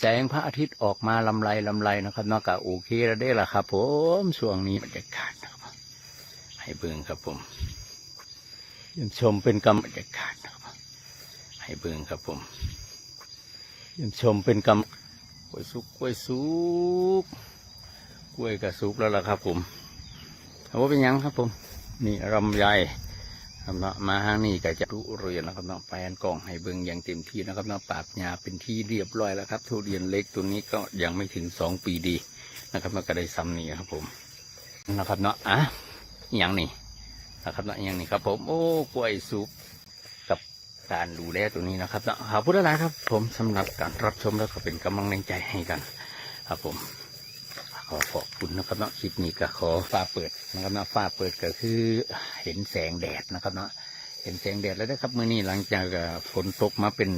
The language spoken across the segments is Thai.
แสงพระอาทิตย์ออกมาลำไรลำไรนะครับนอกจากโอเคแล้วได้ละครับผมช่วงนี้บรรยากาศนะครับให้เบิ่งครับผมยมชมเป็นกรรมบรรยากาศนะครับให้เบิ่งครับผมยมชมเป็นกรรมกล้วยสุกกล้วยสุกกล้วยกระสุกแล้วล่ะครับผมเอาว่าเป็นยังครับผม นี่รำไย ครับเนาะมาห้างนี้ก็จะทุเรียนนะครับเนาะแปลนกล่องให้เบิ่งอย่างเต็มที่นะครับเนาะปาบยาเป็นที่เรียบร้อยแล้วครับ ทุเรียนเล็กตัวนี้ก็ยังไม่ถึงสองปีดีนะครับมันก็ได้ซ้ำนี่ครับผมนะครับเนาะอะอย่างนี้นะครับเนาะอย่างนี้ครับ ผมโอ้กล้วยสุกกับการดูแลตัวนี้นะครับเนาะขอบคุณหลายครับ ผมสำหรับการรับชมแล้วก็เป็นกำลังใจให้กันครับผม ขอขอบคุณนะครับเนาะคลิปนี้ก็ขอฟ้าเปิดนะครับเนาะฟ้าเปิดก็คือเห็นแสงแดดนะครับเนาะเห็นแสงแดดแล้วนะครับเมื่อนี้หลังจากฝนตกมาเป็น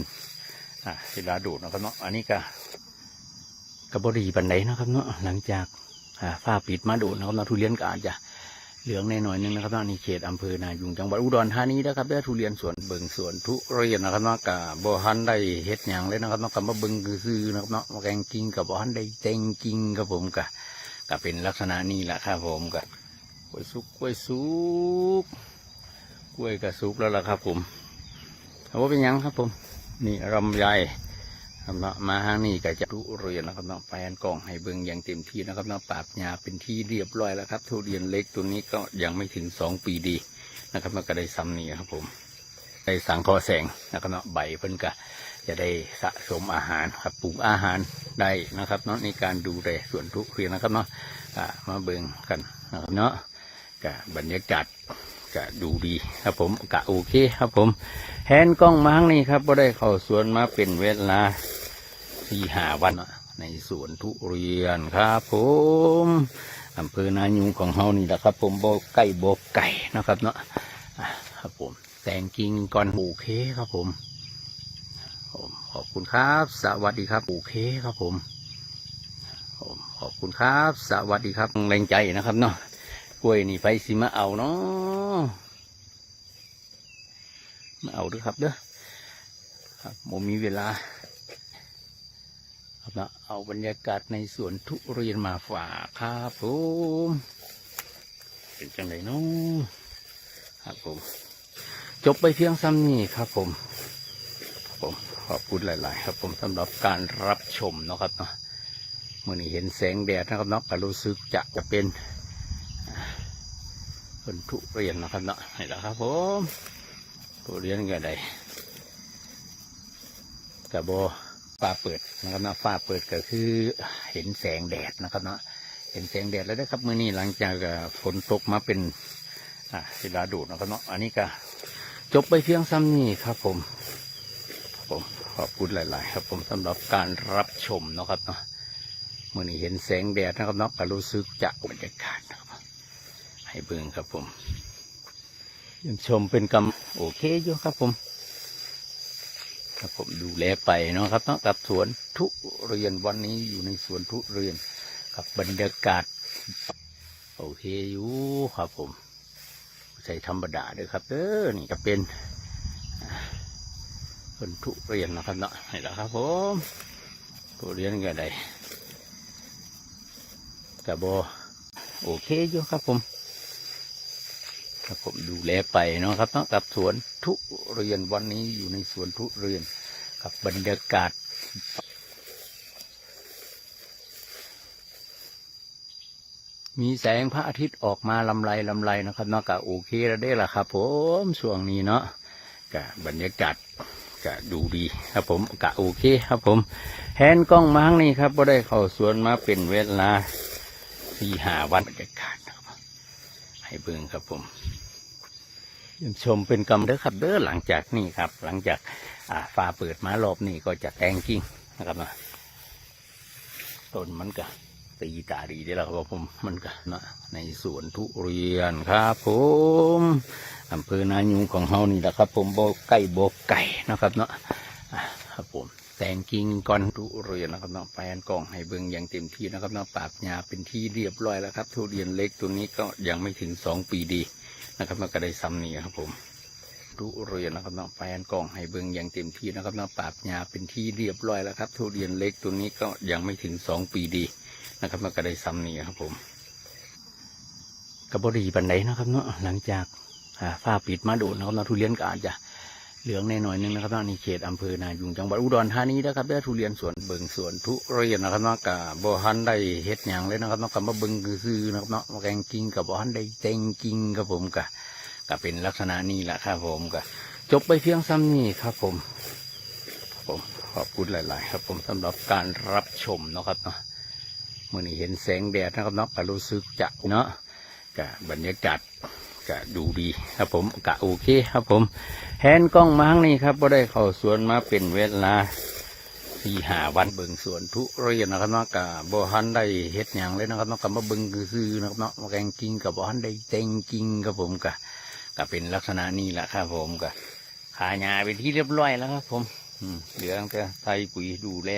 อ่าศิลาดูดนะครับเนาะอันนี้ก็กระบรีบันไดนะครับเนาะหลังจากอ่าฟ้าปิดมาดูดนะครับเนาะทุเรียนก็อาจจะ เหลืองแน่หน่อยนึงนะครับนี่เขตอำเภอนายุงจังหวัดอุดรธานีนะครับเด้ทุเรียนสวนเบิงสวนทุเรียนนะครับนากับบ่ฮันได้เฮ็ดหยังเลยนะครับนากับมาเบิงคือๆนะครับนาะมาแกงกิงกับบ่ฮันได้แต่งกิงครับผมกับก็เป็นลักษณะนี้แหละครับผมก็กล้วยสุกกล้วยสุกกล้วยก็สุกแล้วล่ะครับผมเอาว่าเป็นยังครับผม นี่รำไย ครับเนาะมาห้างนี้ก็จะทุเรียนนะครับเนาะแปลนกล่องให้เบิ่งอย่างเต็มที่นะครับเนาะปราบยาเป็นที่เรียบร้อยแล้วครับ ทุเรียนเล็กตัวนี้ก็ยังไม่ถึงสองปีดีนะครับมันก็ได้ซ้ำนี่ครับผมได้สังคราะห์แสงนะครับเนาะใบเพิ่นก็จะได้สะสมอาหารครับปลูกอาหารได้นะครับเนาะในการดูแลสวนทุเรียนนะครับเนาะมาเบิ่งกันนะครับเนาะกับบรรยากาศ ก็ดูดีครับผมกะโอเคครับผม แฮนกล้องมา้งนี้ครับก็ได้เข้าสวนมาเป็นเวลาสี่หาวันในสวนทุเรียนครับผมอำเภอนายุงของเฮานี่แหละครับ ผมโบไก่โบไก่นะครับเนาะครับผมแต่งกิ่งก่อนโอเคครับผมขอบคุณครับ สวัสดีครับโอเคครับผมขอบคุณครับ สวัสดีครับแรงใจนะครับเนาะ กล้วยนี่ไปสิมาเอาเนาะมาเอาด้วยครับเด้อครับผมมีเวลาครับเนะเอาบรรยากาศในสวนทุเรียนมาฝากครับผมเป็นจังไรเนาะครับผม จบไปเพียงซ้ำนี้ครับผมผมขอบคุณหลาย ๆ ครับผมสำหรับการรับชมเนาะครับเนาะเมื่อนี้เห็นแสงแดดนะครับเนาะก็รู้สึกจะจะเป็น อ่าเป็นทุเรียนนะครับเนาะนี่แหละครับผมทุเรียนก็ได้กระโบฟ้าเปิดนะครับเนาะฟ้าเปิดก็คือเห็นแสงแดดนะครับเนาะเห็นแสงแดดแล้วนะครับเมื่อนี้หลังจากฝนตกมาเป็นอ่าศิลาดูดนะครับเนาะอันนี้ก็จบไปเพียงซ้ำนี้ครับผมผมขอบคุณหลาย ๆ ครับผมสำหรับการรับชมนะครับเนาะเมื่อนี้เห็นแสงแดดนะครับเนาะก็รู้สึกจะบรรยากาศนะ ให้เบิ่งครับผมชมเป็นกำโอเคอยู่ครับผม ครับผมดูแลไปเนาะครับเนาะกับสวนทุเรียนวันนี้อยู่ในสวนทุเรียนกับบรรยากาศ โอเคอยู่ครับผมใส่ธรรมดาเลยครับเด้อนี่ก็เป็นเป็นทุเรียนนะครับเนาะนี่แหละครับผมทุเรียนก็ได้กระโบโอเคอยู่ครับผม ครับผมดูแลไปเนาะครับเนาะกับสวนทุเรียนวันนี้อยู่ในสวนทุเรียนกับบรรยากาศมีแสงพระอาทิตย์ออกมาลำไรลำไรนะครับเนาะก็โอเคแล้วได้ละครับผมช่วงนี้เนาะก็บรรยากาศก็ดูดีครับผมกะโอเคครับผมแฮนกล้องมาข้งนี้ครับก็ได้เข้าสวนมาเป็นเวลาสี่หาวันบรรยากาศ ให้เบิ่งครับผมชมเป็นกำเด้อครับเด้อหลังจากนี้ครับ หลังจากอ่าฟ้าเปิดมารอบนี้ก็จะแต่งกิ่งนะครับนะต้นมันก็ตีตาดีได้แล้วครับผมมันก็นะในสวนทุเรียนครับผมอำเภอนายุงของเฮานี่แหละครับ ผมโบไก่โบไก่นะครับเนาะครับผม แต่งกิ่งก่อนทุเรียนนะครับเนาะแปนกล่องให้เบิ่งอย่างเต็มที่นะครับเนาะปราบยาเป็นที่เรียบร้อยแล้วครับ ทุเรียนเล็กตัวนี้ก็ยังไม่ถึงสองปีดีนะครับมันก็ได้ซ้ำนี่ครับผมทุเรียนนะครับเนาะแฟนกล่องให้เบิ่งอย่างเต็มที่นะครับเนาะปาบหญ้าเป็นที่เรียบร้อยแล้วครับ ทุเรียนเล็กตัวนี้ก็ยังไม่ถึงสองปีดีนะครับมันก็ได้ซ้ำนี่ครับผมกระบดีปันไดนะครับเนาะหลังจากฝ้าปิดมาดนนะครับเนาะทุเรียนก็อาจจะ เหลืองแน่หน่อยนึงนะครับเนาะนี่เขตอำเภอนายุงจังหวัดอุดรธานีนะครับเด้ทุเรียนสวนเบิงสวนทุเรียนนะครับนาะกับบ่ฮันได้เฮ็ดหยังเลยนะครับนาะกับมาเบิงคือนะครับเนาะมาแกงกิ้งกับบ่ฮันได้แตงกิ้งครับผมกะก็เป็นลักษณะนี้แหละครับผมก็จบไปเพียงซ้ำนี้ครับผมผมขอบคุณหลาย ๆ ครับผมสำหรับการรับชมนะครับเนาะเมื่อนี้เห็นแสงแดดนะครับเนาะก็รู้สึกจะเนาะก็บรรยากาศ ก็ดูดีครับผมก็โอเคครับผมแฮนกล้องมา้งนี้ครับก็ได้เข้าสวนมาเป็นเวลาสี่หาวันเบิ่งสวนทุเรียนนะครับเนาะกับ่ฮันได้เฮ็ดหยังเลยนะครับเนาะกับมาเบิ่งคือนะครับเนาะมาแกงกิ้งกับบ่ฮันได้แต่งกิ้งครับผมก็ก็เป็นลักษณะนี้แหละครับผมก็ขาหญ้าเป็นที่เรียบร้อยแล้วครับผมอืมเหลือแต่ไทยปุ๋ยดูแล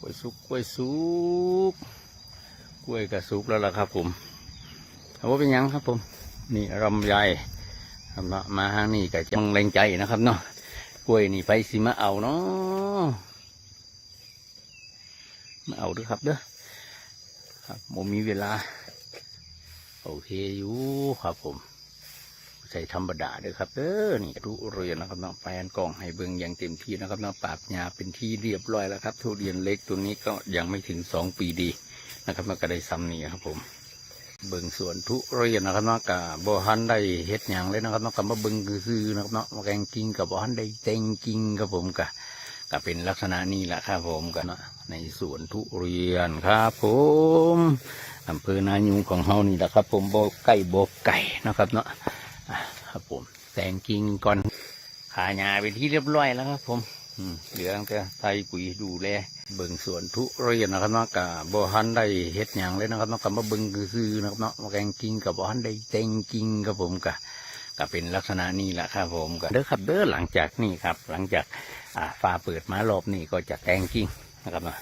กล้วยสุกกล้วยสุกกล้วยก็สุกแล้วล่ะครับผมเอาว่าเป็นยังครับผม นี่รำไยทำเนาะมาทางนี้ก็จะมังแรงใจนะครับเนาะกล้วยนี่ไปสิมาเอาเนาะมาเอาด้วยครับเด้อครับผมมีเวลา โอเคอยู่ครับผมใส่ธรรมดาด้อครับเออนี่ทุเรียนนะครับเนาะแฟนกล่องให้เบิ่งอย่างเต็มที่นะครับเนาะปาบหญ้าเป็นที่เรียบร้อยแล้วครับ ทุเรียนเล็กตัวนี้ก็ยังไม่ถึงสองปีดีนะครับมันก็ได้ซ้ำนี่ครับผม เบิ่งสวนทุเรียนนะครับเนาะกับบ่ฮันได้เฮ็ดหยังเลยนะครับเนาะกับมาเบิ่งคือๆนะครับเนาะมาแกงกิ้งกับบ่ฮันได้แต่งกิ้งครับผมกะก็เป็นลักษณะนี้แหละครับผมกันเนาะในสวนทุเรียนครับผมอำเภอนายุงของเฮานี่แหละครับ ผมบ่ใกล้บ่ไก่นะครับเนาะครับผมแต่งกิ่งก่อนขาหญ้าเป็นที่เรียบร้อยแล้วครับ ผมเหลือแต่ไทยปุ๋ยดูแล เบิ่งสวนทุเรียนนะครับเนาะกับบ่ฮันได้เฮ็ดหยังเลยนะครับเนาะกับมาเบิ่งคือๆนะครับเนาะมาแกงกิ่งกับบ่ฮันได้แต่งกิ่งครับผมกะก็เป็นลักษณะนี้แหละครับผมก็เด้อครับเด้อหลังจากนี้ครับ หลังจากอ่าฟ้าเปิดมารอบนี้ก็จะแต่งกิ่งนะครับเนาะ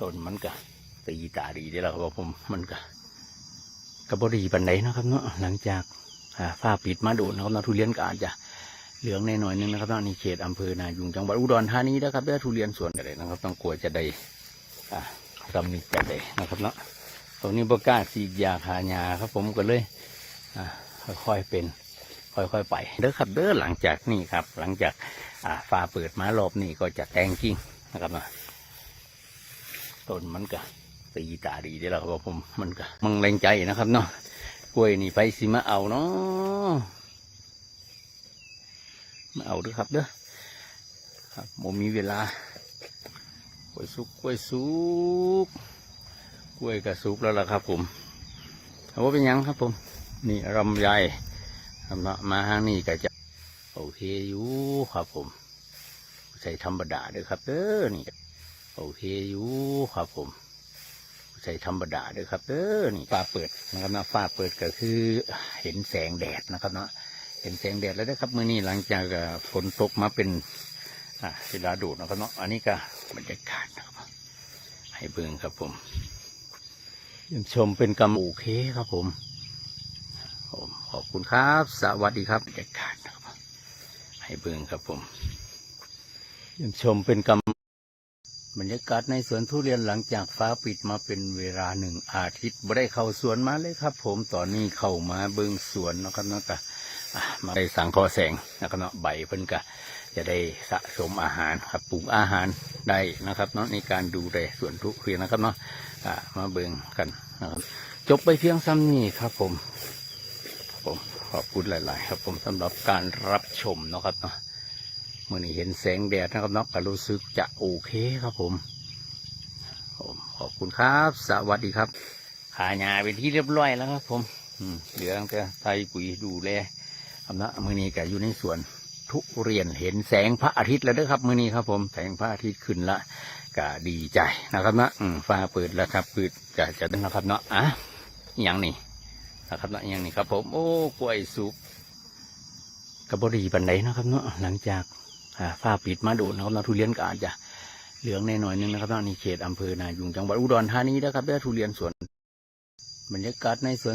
ต้นมันก็ตีตาดีได้แล้วครับผมมันก็กับบดีปันไดนนะครับเนาะหลังจากอ่าฟ้าปิดมาโดนนะครับเนาะทุเรียนก็อาจจะ เหลืองแน่หน่อยนึงนะครับนี่เขตอำเภอนายุงจังหวัดอุดรธานีนะครับเด้อทุเรียนสวนอะไรนะครับ ต้องกลัวจะได้อ่าตำหนิกันเลยนะครับเนาะตรงนี้บก้าสียาคายาครับ ผมก็เลยอ่าค่อยๆเป็น ค่อยๆไปเด้อครับเด้อหลังจากนี้ครับ หลังจากอ่าฟ้าเปิดมารอบนี้ก็จะแตงกิ่งนะครับเนาะต้นมันก็ตีตาดีได้แล้วครับผมมันก็มังแรงใจนะครับเนาะกล้วยนี่ไปสิมาเอาเนาะ มาเอาด้วยครับเด้อครับผมมีเวลากล้วยสุกกล้วยสุกกล้วยก็สุกแล้วล่ะครับ ผมเอาว่าเป็นยังครับ ผม นี่รำไยทำเนามาทางนี้ก็จะโอเคอยู่ครับผม ใส่ธรรมดาด้อครับเด้อนี่โอเคอยู่ครับผมใส่ธรรมดาด้วยครับเด้อนี่ฟ้าเปิดนะครับนะฟ้าเปิดก็คือเห็นแสงแดดนะครับเนาะ ห็นแสงแดดแล้วนะครับเมื่อนี้หลังจากฝนตกมาเป็นเวลาดูดนะครับเนาะอันนี้ก็บรรยากาศนะครับให้เบิ่งครับผมชมเป็นกำโอเคครับผมผมขอบคุณครับ สวัสดีครับบรรยากาศนะครับให้เบิ่งครับผมชมเป็นกำบรรยากาศในสวนทุเรียนหลังจากฟ้าปิดมาเป็นเวลาหนึ่งอาทิตย์บ่ได้เข้าสวนมาเลยครับ ผมตอนนี้เข้ามาเบิ่งสวนนะครับเนาะก็อะ มาได้สังเคราะห์แสงนะครับเนาะใบเพิ่นก็จะได้สะสมอาหารครับปลูกอาหารได้นะครับเนาะในการดูแลสวนทุเรียนนะครับเนาะอะมาเบิ่งกันนะครับจบไปเพียงซ้ำนี้ครับผมผมขอบคุณหลาย ๆ ครับผมสำหรับการรับชมนะครับเนาะเมื่อนี้เห็นแสงแดดนะครับเนาะก็รู้สึกจะโอเคครับผมผมขอบคุณครับ สวัสดีครับขาหญ้าเป็นที่เรียบร้อยแล้วครับผมอืมเหลืองแต่ไทยปุ๋ยดูแล ครับนะมื่อนี้แกอยู่ในสวนทุเรียนเห็นแสงพระอาทิตย์แล้วเด้อครับ มื่อนี้ครับ ผมแสงพระอาทิตย์ขึ้นละก็ดีใจนะครับนะฟ้าเปิดแล้วครับเปิดจะจะต้องนะครับเนาะอะอย่างนี้นะครับเนาะอย่างนี้ครับ ผมโอ้กล้วยสุกกับบดีปันไดนะครับเนาะหลังจากฟ้าปิดมาโดนนะครับเนาะทุเรียนก็อาจจะเหลืองแน่หน่อยนึงนะครับเนาะนี่เขตอำเภอนายุงจังหวัดอุดรธานีนะครับเด้อทุเรียนสวนบรรยากาศในสวน